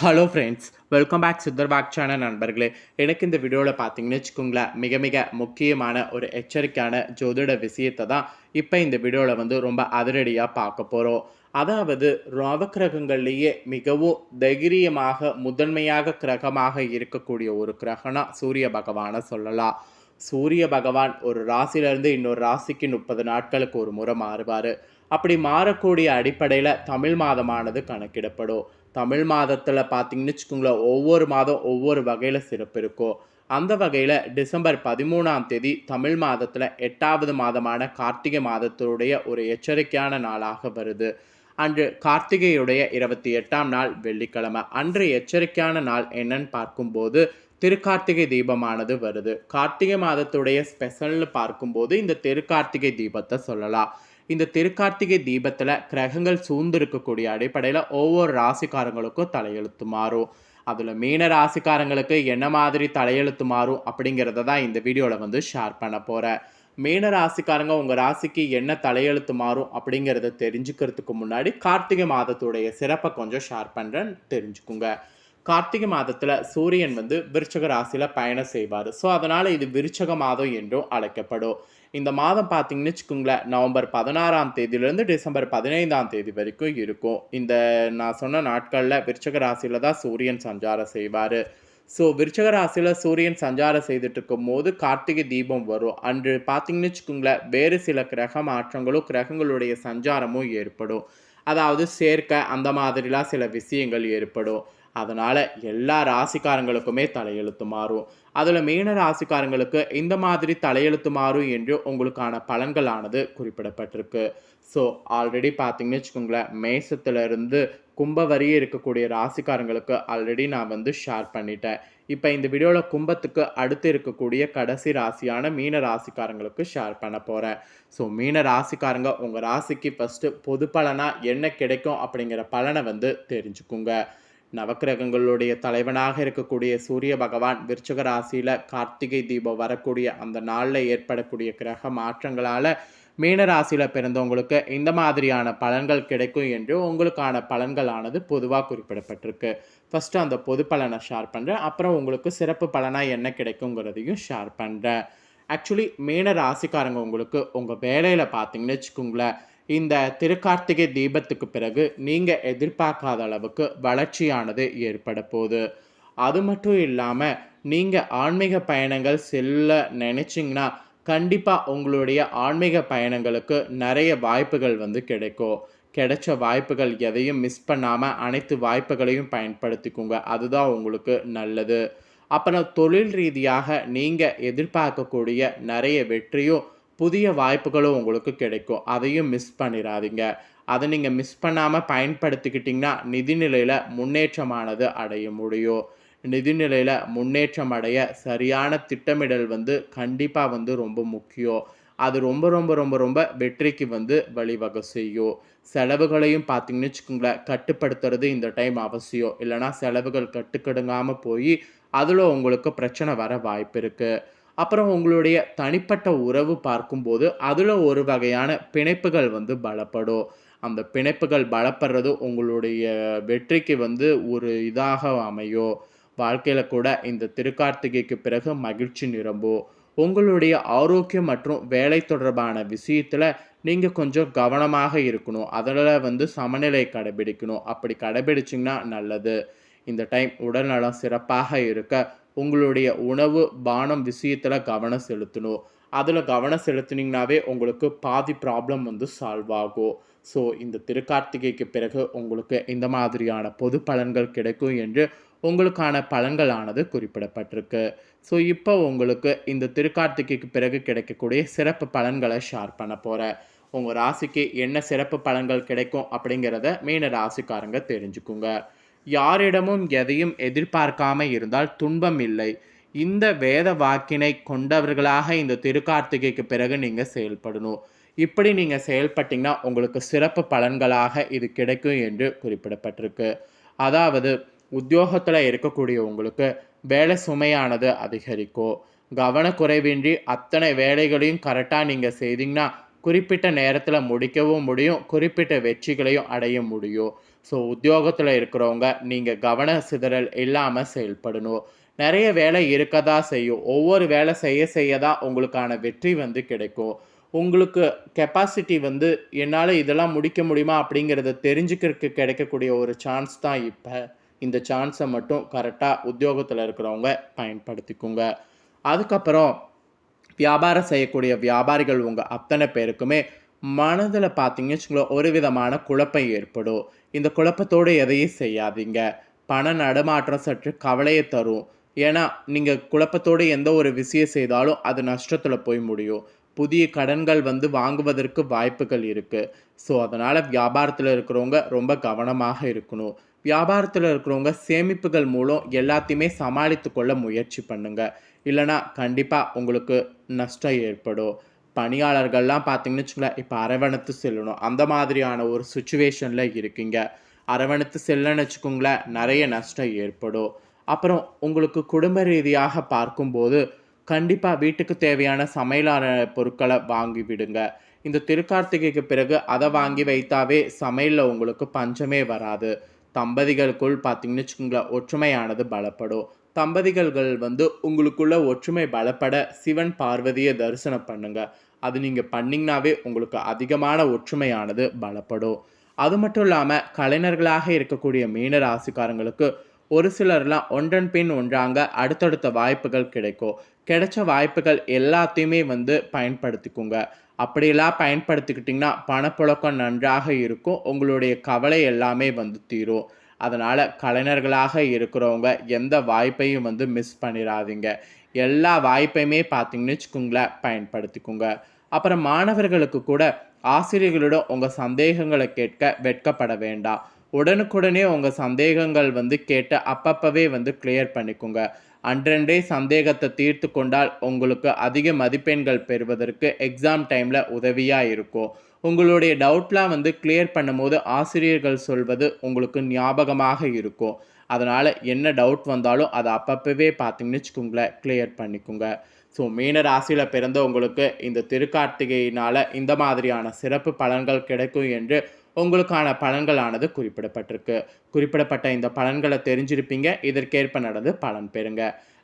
Hello friends welcome back Siddhar channel நண்பர்களே. எனக்கு இந்த வீடியோவில் பார்த்தீங்கன்னு வச்சுக்கோங்களேன் மிக மிக முக்கியமான ஒரு எச்சரிக்கையான ஜோதிட விஷயத்தை தான் இப்போ இந்த வீடியோவில் வந்து ரொம்ப அதிரடியாக பார்க்க போகிறோம் அதாவது நவக்கிரகங்கள்லேயே மிகவும் தைரியமாக முதன்மையாக கிரகமாக இருக்கக்கூடிய ஒரு கிரகனா சூரிய பகவானை சொல்லலாம். சூரிய பகவான் ஒரு ராசியிலேருந்து இன்னொரு ராசிக்கு முப்பது நாட்களுக்கு ஒரு முறை மாறுவார். அப்படி மாறக்கூடிய அடிப்படையில் தமிழ் மாதமானது கணக்கிடப்படும். தமிழ் மாதத்தில் பார்த்தீங்கன்னு வச்சுக்கோங்களேன் ஒவ்வொரு மாதம் ஒவ்வொரு வகையில் சிறப்பு இருக்கும். அந்த வகையில் டிசம்பர் பதிமூணாம் தேதி தமிழ் மாதத்தில் எட்டாவது மாதமான கார்த்திகை மாதத்தினுடைய ஒரு எச்சரிக்கையான நாளாக வருது. அன்று கார்த்திகையுடைய இருபத்தி எட்டாம் நாள் வெள்ளிக்கிழமை. அன்று எச்சரிக்கையான நாள் என்னன்னு பார்க்கும்போது திருக்கார்த்திகை தீபமானது வருது. கார்த்திகை மாதத்துடைய ஸ்பெஷல்னு பார்க்கும்போது இந்த திருக்கார்த்திகை தீபத்தை சொல்லலாம். இந்த திருக்கார்த்திகை தீபத்தில் கிரகங்கள் சூழ்ந்திருக்கக்கூடிய அடிப்படையில் ஒவ்வொரு ராசிக்காரங்களுக்கும் தலையெழுத்து மாறும் அதில் மீன ராசிக்காரங்களுக்கு என்ன மாதிரி தலையெழுத்து மாறும் அப்படிங்கிறத தான் இந்த வீடியோவில் வந்து ஷேர் பண்ண போகிறேன் மீன ராசிக்காரங்க உங்கள் ராசிக்கு என்ன தலையெழுத்து மாறும் அப்படிங்கிறத தெரிஞ்சுக்கிறதுக்கு முன்னாடி கார்த்திகை மாதத்துடைய சிறப்பை கொஞ்சம் ஷேர் பண்ணுறேன்னு தெரிஞ்சுக்குங்க. கார்த்திகை மாதத்தில் சூரியன் வந்து விருச்சக ராசியில் பயணம் செய்வார். ஸோ அதனால் இது விருச்சக மாதம் என்றும் அழைக்கப்படும். இந்த மாதம் பார்த்தீங்கன்னு வச்சுக்கோங்களேன் நவம்பர் பதினாறாம் தேதியிலேருந்து டிசம்பர் பதினைந்தாம் தேதி வரைக்கும் இருக்கும். இந்த நான் சொன்ன நாட்களில் விருச்சக ராசியில் தான் சூரியன் சஞ்சாரம் செய்வார். ஸோ விருச்சக ராசியில் சூரியன் சஞ்சாரம் செய்துட்டு இருக்கும் போது கார்த்திகை தீபம் வரும். அன்று பார்த்தீங்கன்னு வச்சுக்கோங்களேன் வேறு சில கிரக மாற்றங்களும் கிரகங்களுடைய சஞ்சாரமும் ஏற்படும். அதாவது சேர்க்க அந்த மாதிரிலாம் சில விஷயங்கள் ஏற்படும். அதனால் எல்லா ராசிக்காரங்களுக்குமே தலையெழுத்து மாறும். அதில் மீன ராசிக்காரங்களுக்கு இந்த மாதிரி தலையெழுத்து மாறும் என்று உங்களுக்கான பலன்களானது குறிப்பிடப்பட்டிருக்கு. ஸோ ஆல்ரெடி பார்த்தீங்கன்னு வச்சுக்கோங்களேன் மேசத்துலேருந்து கும்ப வரி இருக்கக்கூடிய ராசிக்காரங்களுக்கு ஆல்ரெடி நான் வந்து ஷேர் பண்ணிட்டேன். இப்போ இந்த வீடியோவில் கும்பத்துக்கு அடுத்து இருக்கக்கூடிய கடைசி ராசியான மீன ராசிக்காரங்களுக்கு ஷேர் பண்ண போகிறேன் ஸோ மீன ராசிக்காரங்க உங்கள் ராசிக்கு ஃபஸ்ட்டு பொது பலனாக என்ன கிடைக்கும் அப்படிங்கிற பலனை வந்து தெரிஞ்சுக்குங்க. நவக்கிரகங்களுடைய தலைவனாக இருக்கக்கூடிய சூரிய பகவான் விருச்சக ராசியில் கார்த்திகை தீபம் வரக்கூடிய அந்த நாளில் ஏற்படக்கூடிய கிரக மாற்றங்களால் மீன ராசியில் பிறந்தவங்களுக்கு இந்த மாதிரியான பலன்கள் கிடைக்கும் என்று உங்களுக்கான பலன்களானது பொதுவாக குறிப்பிடப்பட்டிருக்கு. ஃபஸ்ட்டு அந்த பொது பலனை ஷேர் பண்ணுறேன் அப்புறம் உங்களுக்கு சிறப்பு பலனாக என்ன கிடைக்குங்கிறதையும் ஷேர் பண்ணுறேன் ஆக்சுவலி மீன ராசிக்காரங்க உங்களுக்கு உங்கள் வேலையில் பார்த்தீங்கன்னு வச்சுக்கோங்களேன். இந்த திருக்கார்த்திகை தீபத்துக்கு பிறகு நீங்கள் எதிர்பார்க்காத அளவுக்கு வளர்ச்சியானது ஏற்பட போகுது. அது மட்டும் இல்லாமல் நீங்கள் ஆன்மீக பயணங்கள் செல்ல நினச்சிங்கன்னா கண்டிப்பாக உங்களுடைய ஆன்மீக பயணங்களுக்கு நிறைய வாய்ப்புகள் வந்து கிடைக்கும். கிடைச்ச வாய்ப்புகள் எதையும் மிஸ் பண்ணாமல் அனைத்து வாய்ப்புகளையும் பயன்படுத்திக்கோங்க. அதுதான் உங்களுக்கு நல்லது. அப்புறம் தொழில் ரீதியாக நீங்கள் எதிர்பார்க்கக்கூடிய நிறைய வெற்றியும் புதிய வாய்ப்புகளும் உங்களுக்கு கிடைக்கும். அதையும் மிஸ் பண்ணிடாதீங்க. அதை நீங்கள் மிஸ் பண்ணாமல் பயன்படுத்திக்கிட்டிங்கன்னா நிதிநிலையில் முன்னேற்றமானது அடைய முடியும். நிதிநிலையில் முன்னேற்றம் அடைய சரியான திட்டமிடல் வந்து கண்டிப்பாக வந்து ரொம்ப முக்கியம். அது ரொம்ப ரொம்ப ரொம்ப ரொம்ப வெற்றிக்கு வந்து வழிவகை செய்யும். செலவுகளையும் பார்த்தீங்கன்னு வச்சுக்கோங்களேன் கட்டுப்படுத்துறது இந்த டைம் அவசியம். இல்லைனா செலவுகள் கட்டுக்கடுங்காமல் போய் அதில் உங்களுக்கு பிரச்சனை வர வாய்ப்பு இருக்குது அப்புறம் உங்களுடைய தனிப்பட்ட உறவு பார்க்கும்போது அதில் ஒரு வகையான பிணைப்புகள் வந்து பலப்படும். அந்த பிணைப்புகள் பலப்படுறது உங்களுடைய வெற்றிக்கு வந்து ஒரு இதாக அமையும் வாழ்க்கையில் கூட இந்த திருக்கார்த்திகைக்கு பிறகு மகிழ்ச்சி நிரம்பும் உங்களுடைய ஆரோக்கியம் மற்றும் வேலை தொடர்பான விஷயத்தில் நீங்கள் கொஞ்சம் கவனமாக இருக்கணும். அதில் வந்து சமநிலை கடைபிடிக்கணும். அப்படி கடைபிடிச்சிங்கன்னா நல்லது. இந்த டைம் உடல்நலம் சிறப்பாக இருக்க உங்களுடைய உணவு பானம் விஷயத்தில் கவனம் செலுத்தணும். அதில் கவனம் செலுத்தினீங்கனாவே உங்களுக்கு பாதி ப்ராப்ளம் வந்து சால்வ் ஆகும். ஸோ இந்த திருக்கார்த்திகைக்கு பிறகு உங்களுக்கு இந்த மாதிரியான பொது பலன்கள் கிடைக்கும் என்று உங்களுக்கான பலன்களானது குறிப்பிடப்பட்டிருக்கு. ஸோ இப்போ உங்களுக்கு இந்த திருக்கார்த்திகைக்கு பிறகு கிடைக்கக்கூடிய சிறப்பு பலன்களை ஷேர் பண்ண போகிறேன் உங்கள் ராசிக்கு என்ன சிறப்பு பலன்கள் கிடைக்கும் அப்படிங்கிறத மீன ராசிக்காரங்க தெரிஞ்சுக்குங்க. யாரிடமும் எதையும் எதிர்பார்க்காம இருந்தால் துன்பம் இல்லை. இந்த வேத வாக்கினை கொண்டவர்களாக இந்த திருக்கார்த்திகைக்கு பிறகு நீங்கள் செயல்படணும். இப்படி நீங்கள் செயல்பட்டீங்கன்னா உங்களுக்கு சிறப்பு பலன்களாக இது கிடைக்கும் என்று குறிப்பிடப்பட்டிருக்கு. அதாவது உத்தியோகத்தில் இருக்கக்கூடிய உங்களுக்கு வேலை சுமையானது அதிகரிக்கும். கவனக்குறைவின்றி அத்தனை வேலைகளையும் கரெக்டாக நீங்கள் செய்தீங்கன்னா குறிப்பிட்ட நேரத்தில் முடிக்கவும் முடியும் குறிப்பிட்ட வெற்றிகளையும் அடைய முடியும். ஸோ உத்தியோகத்தில் இருக்கிறவங்க நீங்கள் கவன சிதறல் இல்லாமல் செயல்படணும். நிறைய வேலை இருக்க தான் செய்யும். ஒவ்வொரு வேலை செய்ய செய்ய தான் உங்களுக்கான வெற்றி வந்து கிடைக்கும். உங்களுக்கு கெப்பாசிட்டி வந்து என்னால் இதெல்லாம் முடிக்க முடியுமா அப்படிங்கிறத தெரிஞ்சுக்கிறதுக்கு கிடைக்கக்கூடிய ஒரு சான்ஸ் தான் இப்போ. இந்த சான்ஸை மட்டும் கரெக்டாக உத்தியோகத்தில் இருக்கிறவங்க பயன்படுத்திக்குங்க. அதுக்கப்புறம் வியாபாரம் செய்யக்கூடிய வியாபாரிகள் உங்கள் அத்தனை பேருக்குமே மனதில் பார்த்தீங்கன்னு வச்சுங்களேன் ஒரு விதமான குழப்பம் ஏற்படும். இந்த குழப்பத்தோடு எதையும் செய்யாதீங்க. பண நடுமாற்றம் சற்று கவலையை தரும். ஏன்னா நீங்கள் குழப்பத்தோடு எந்த ஒரு விஷயம் செய்தாலும் அது நஷ்டத்தில் போய் முடியும். புதிய கடன்கள் வந்து வாங்குவதற்கு வாய்ப்புகள் இருக்குது ஸோ அதனால் வியாபாரத்தில் இருக்கிறவங்க ரொம்ப கவனமாக இருக்கணும். வியாபாரத்தில் இருக்கிறவங்க சேமிப்புகள் மூலம் எல்லாத்தையுமே சமாளித்து கொள்ள முயற்சி பண்ணுங்கள் இல்லைனா கண்டிப்பாக உங்களுக்கு நஷ்டம் ஏற்படும். பணியாளர்கள்லாம் பார்த்தீங்கன்னு வச்சுக்கோங்களேன் இப்போ அரவணைத்து செல்லணும். அந்த மாதிரியான ஒரு சுச்சுவேஷனில் இருக்கீங்க. அரவணைத்து செல்லன்னு வச்சுக்கோங்களேன் நிறைய நஷ்டம் ஏற்படும். அப்புறம் உங்களுக்கு குடும்ப ரீதியாக பார்க்கும்போது கண்டிப்பாக வீட்டுக்கு தேவையான சமையலான பொருட்களை வாங்கி விடுங்க. இந்த திருக்கார்த்திகைக்கு பிறகு அதை வாங்கி வைத்தாவே சமையலில் உங்களுக்கு பஞ்சமே வராது. தம்பதிகளுக்குள் பார்த்தீங்கன்னு வச்சுக்கோங்களேன் ஒற்றுமையானது பலப்படும். தம்பதிகள்கள் வந்து உங்களுக்குள்ள ஒற்றுமை பலப்பட சிவன் பார்வதியை தரிசனம் பண்ணுங்க. அது நீங்கள் பண்ணிங்கனாவே உங்களுக்கு அதிகமான ஒற்றுமையானது பலப்படும். அது மட்டும் இல்லாமல் கலைஞர்களாக இருக்கக்கூடிய மீன ராசிக்காரங்களுக்கு ஒரு சிலர்லாம் ஒன்றன் பின் ஒன்றாங்க அடுத்தடுத்த வாய்ப்புகள் கிடைக்கும். கிடைச்ச வாய்ப்புகள் எல்லாத்தையுமே வந்து பயன்படுத்திக்குங்க. அப்படியெல்லாம் பயன்படுத்திக்கிட்டிங்கன்னா பணப்புழக்கம் நன்றாக இருக்கும். உங்களுடைய கவலை எல்லாமே வந்து தீரும். அதனால் கலைஞர்களாக இருக்கிறவங்க எந்த வாய்ப்பையும் வந்து மிஸ் பண்ணிடாதீங்க எல்லா வாய்ப்பையுமே பார்த்தீங்கன்னு வச்சுக்கோங்களேன் பயன்படுத்திக்கோங்க. அப்புறம் மாணவர்களுக்கு கூட ஆசிரியர்களிடம் உங்கள் சந்தேகங்களை கேட்க வெட்கப்பட வேண்டாம். உடனுக்குடனே உங்கள் சந்தேகங்கள் வந்து கேட்டு அப்பப்பவே வந்து கிளியர் பண்ணிக்கோங்க. அன்றன்றே சந்தேகத்தை தீர்த்து கொண்டால் உங்களுக்கு அதிக மதிப்பெண்கள் பெறுவதற்கு எக்ஸாம் டைமில் உதவியாக இருக்கும். உங்களுடைய டவுட்லாம் வந்து கிளியர் பண்ணும்போது ஆசிரியர்கள் சொல்வது உங்களுக்கு ஞாபகமாக இருக்கும். அதனால் என்ன டவுட் வந்தாலும் அதை அப்பப்பவே பார்த்தீங்கன்னு வச்சுக்கோங்களேன் கிளியர் பண்ணிக்கோங்க. ஸோ மீன ராசியில் பிறந்த உங்களுக்கு இந்த திருக்கார்த்திகையினால் இந்த மாதிரியான சிறப்பு பலன்கள் கிடைக்கும் என்று உங்களுக்கான பலன்களானது குறிப்பிடப்பட்டிருக்கு. குறிப்பிடப்பட்ட இந்த பலன்களை தெரிஞ்சிருப்பீங்க. இதற்கேற்ப நடந்து பலன் பெறுங்க.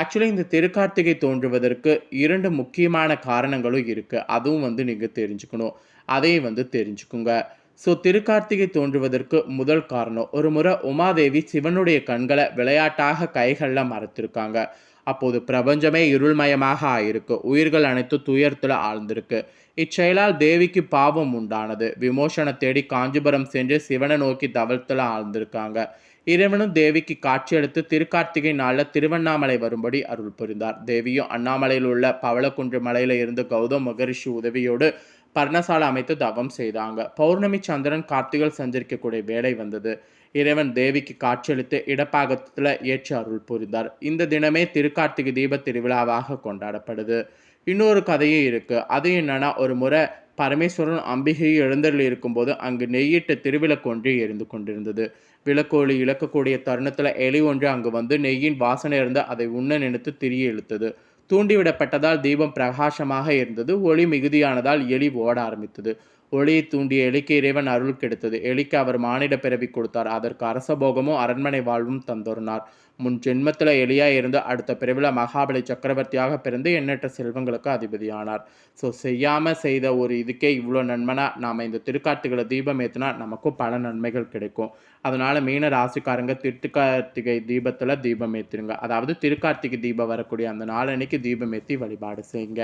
ஆக்சுவலி இந்த திருக்கார்த்திகை தோன்றுவதற்கு இரண்டு முக்கியமான காரணங்களும் இருக்குது அதுவும் வந்து நீங்கள் தெரிஞ்சுக்கணும். அதையும் வந்து தெரிஞ்சுக்குங்க. ஸோ திருக்கார்த்திகை தோன்றுவதற்கு முதல் காரணம் ஒரு முறை உமாதேவி சிவனுடைய கண்களை விளையாட்டாக கைகளில் மறைத்திருக்காங்க. அப்போது பிரபஞ்சமே இருள்மயமாக ஆயிருக்கு. உயிர்கள் அனைத்து துயரத்தில் ஆழ்ந்திருக்கு. இச்செயலால் தேவிக்கு பாவம் உண்டானது. விமோசனை தேடி காஞ்சிபுரம் சென்று சிவனை நோக்கி தவழ்த்தில் ஆழ்ந்திருக்காங்க. இறைவனும் தேவிக்கு காட்சியளித்து திருக்கார்த்திகை நாளில் திருவண்ணாமலை வரும்படி அருள் புரிந்தார். தேவியும் அண்ணாமலையில் உள்ள பவளக்குன்று மலையில் இருந்து கௌதம் மகரிஷி உதவியோடு பர்ணசாலை அமைத்து தவம் செய்தாங்க. பௌர்ணமி சந்திரன் கார்த்திகள் சஞ்சரிக்கக்கூடிய வேலை வந்தது. இறைவன் தேவிக்கு காட்சியளித்து இடப்பாகத்தில் ஏற்றி அருள் புரிந்தார். இந்த தினமே திருக்கார்த்திகை தீப திருவிழாவாக கொண்டாடப்படுது. இன்னொரு கதையும் இருக்குது அது என்னன்னா ஒரு முறை பரமேஸ்வரன் அம்பிகையும் எழுந்தருள் இருக்கும்போது அங்கு நெய்யிட்ட திருவிளக்கு ஒன்று எரிந்து கொண்டிருந்தது. விளக்கோழி இழக்கக்கூடிய தருணத்தில் எலி ஒன்று அங்கு வந்து நெய்யின் வாசனை இருந்து அதை உண்ண நினைத்து திரிய இழுத்தது. தூண்டிவிடப்பட்டதால் தீபம் பிரகாசமாக இருந்தது. ஒளி மிகுதியானதால் எலி ஓட ஆரம்பித்தது. ஒளியை தூண்டிய எலிக்கு இறைவன் அருள் கிடைத்தது. எலிக்கு அவர் மானிட பிறவி கொடுத்தார். அதற்கு அரசபோகமும் அரண்மனை வாழ்வும் தந்தொருனார். முன் ஜென்மத்தில் எலியாக இருந்து அடுத்த பிறவில் மகாபலி சக்கரவர்த்தியாக பிறந்து எண்ணற்ற செல்வங்களுக்கு அதிபதியானார். ஸோ செய்யாமல் செய்த ஒரு இதுக்கே இவ்வளோ நன்மைனா நாம் இந்த திருக்கார்த்திகளை தீபம் ஏற்றினா நமக்கும் பல நன்மைகள் கிடைக்கும். அதனால் மீன ராசிக்காரங்க திருக்கார்த்திகை தீபத்தில் தீபம் ஏற்றிருங்க அதாவது திருக்கார்த்திகை தீபம் வரக்கூடிய அந்த நாளன்னைக்கு தீபம் ஏற்றி வழிபாடு செய்யுங்க.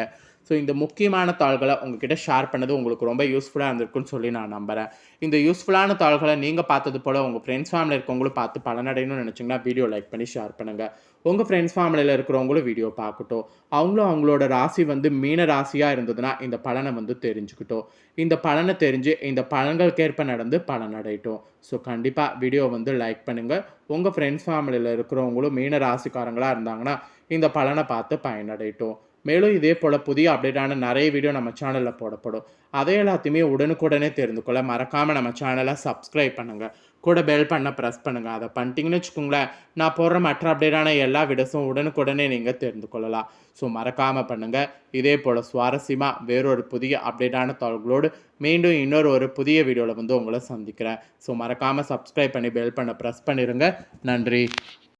ஸோ இந்த முக்கியமான தாள்களை உங்ககிட்ட ஷேர் பண்ணது உங்களுக்கு ரொம்ப யூஸ்ஃபுல்லாக இருந்திருக்குன்னு சொல்லி நான் நம்புகிறேன் இந்த யூஸ்ஃபுல்லான தாள்களை நீங்கள் பார்த்தது போல் உங்கள் ஃப்ரெண்ட்ஸ் ஃபேமிலி இருக்கவங்களும் பார்த்து பலனடையணும்னு நினச்சிங்கன்னா வீடியோ லைக் பண்ணி பண்ணி ஷேர் பண்ணுங்கள் உங்கள் ஃப்ரெண்ட்ஸ் ஃபேமிலியில் இருக்கிறவங்களும் வீடியோ பார்க்கட்டும். அவங்களும் அவங்களோட ராசி வந்து மீன ராசியாக இருந்ததுன்னா இந்த பலனை வந்து தெரிஞ்சுக்கிட்டோம். இந்த பலனை தெரிஞ்சு இந்த பலன்களுக்கேற்ப நடந்து பலன் அடையட்டும். ஸோ கண்டிப்பாக வீடியோ வந்து லைக் பண்ணுங்கள் உங்கள் ஃப்ரெண்ட்ஸ் ஃபேமிலியில் இருக்கிறவங்களும் மீன ராசிக்காரங்களாக இருந்தாங்கன்னா இந்த பலனை பார்த்து பயனடையட்டும். மேலும் இதே போல் புதிய அப்டேட்டான நிறைய வீடியோ நம்ம சேனலில் போடப்படும். அதை எல்லாத்தையுமே உடனுக்குடனே தெரிந்து கொள்ள மறக்காமல் நம்ம சேனலை சப்ஸ்கிரைப் பண்ணுங்கள் கூட பெல் பண்ண ப்ரெஸ் பண்ணுங்கள் அதை பண்ணிட்டீங்கன்னு வச்சுக்கோங்களேன் நான் போடுற மற்ற அப்டேட்டான எல்லா வீடியோஸும் உடனுக்குடனே நீங்கள் தெரிந்து கொள்ளலாம். ஸோ மறக்காமல் பண்ணுங்கள் இதே போல் சுவாரஸ்யமாக வேறொரு புதிய அப்டேட்டான தகவல்களோடு மீண்டும் இன்னொரு ஒரு புதிய வீடியோவில் வந்து உங்களை சந்திக்கிறேன். ஸோ மறக்காமல் சப்ஸ்கிரைப் பண்ணி பெல் பண்ண ப்ரெஸ் பண்ணிடுங்க நன்றி.